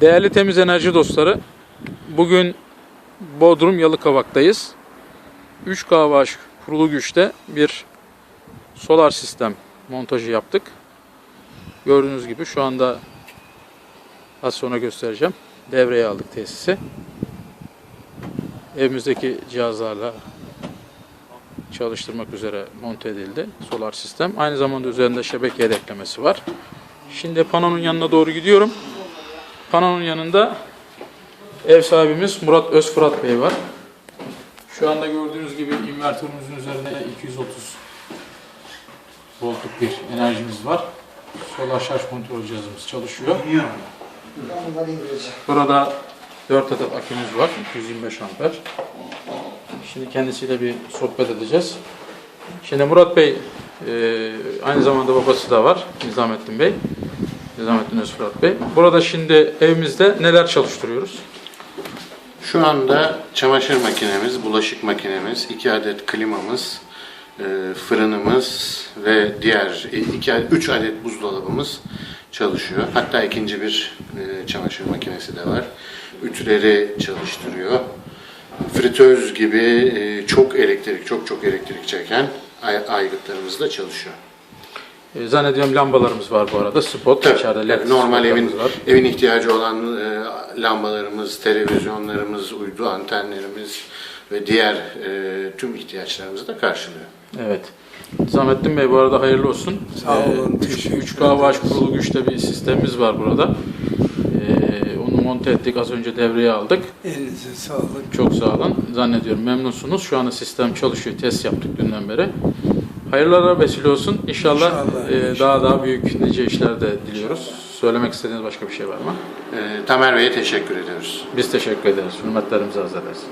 Değerli temiz enerji dostları, bugün Bodrum Yalıkavak'tayız. 3 kW kurulu güçte bir solar sistem montajı yaptık. Gördüğünüz gibi şu anda az sonra göstereceğim. Devreye aldık tesisi. Evimizdeki cihazlarla çalıştırmak üzere monte edildi solar sistem. Aynı zamanda üzerinde şebeke eklemesi var. Şimdi panonun yanına doğru gidiyorum. Panonun yanında ev sahibimiz Murat Özfırat Bey var. Şu anda gördüğünüz gibi invertörümüzün üzerinde 230 voltluk bir enerjimiz var. Solar şarj kontrol cihazımız çalışıyor. Burada 4 adet akümüz var. 225 amper. Şimdi kendisiyle bir sohbet edeceğiz. Şimdi Murat Bey e, aynı zamanda babası da var. Nizamettin Bey. Nizamettin Özfırat Bey. Burada şimdi evimizde neler çalıştırıyoruz? Şu anda çamaşır makinemiz, bulaşık makinemiz, iki adet klimamız, e, fırınımız ve diğer e, iki, üç adet buzdolabımız çalışıyor. Hatta ikinci bir e, çamaşır makinesi de var. Ütüleri çalıştırıyor. Fritöz gibi çok elektrik, çok çok elektrik çeken ay- aygıtlarımız da çalışıyor. E, zannediyorum lambalarımız var bu arada. Spot. Tabii, içeride led tabii. normal evin var. evin ihtiyacı olan e, lambalarımız, televizyonlarımız, uydu antenlerimiz ve diğer e, tüm ihtiyaçlarımızı da karşılıyor. Evet. Nizamettin Bey bu arada hayırlı olsun. Sağ olun, 3 teşekkür kW kurulu güçte bir sistemimiz var burada. E, onu monte ettik. Az önce devreye aldık. Elinize sağlık. Çok sağ olun. Zannediyorum memnunsunuz. Şu anda sistem çalışıyor. Test yaptık dünden beri. Hayırlara vesile olsun. İnşallah, İnşallah, e, inşallah. daha daha büyük nice işler de diliyoruz. Söylemek istediğiniz başka bir şey var mı? E, Tamer Bey'e teşekkür ediyoruz. Biz teşekkür ederiz. Hürmetlerimizi arz ederiz.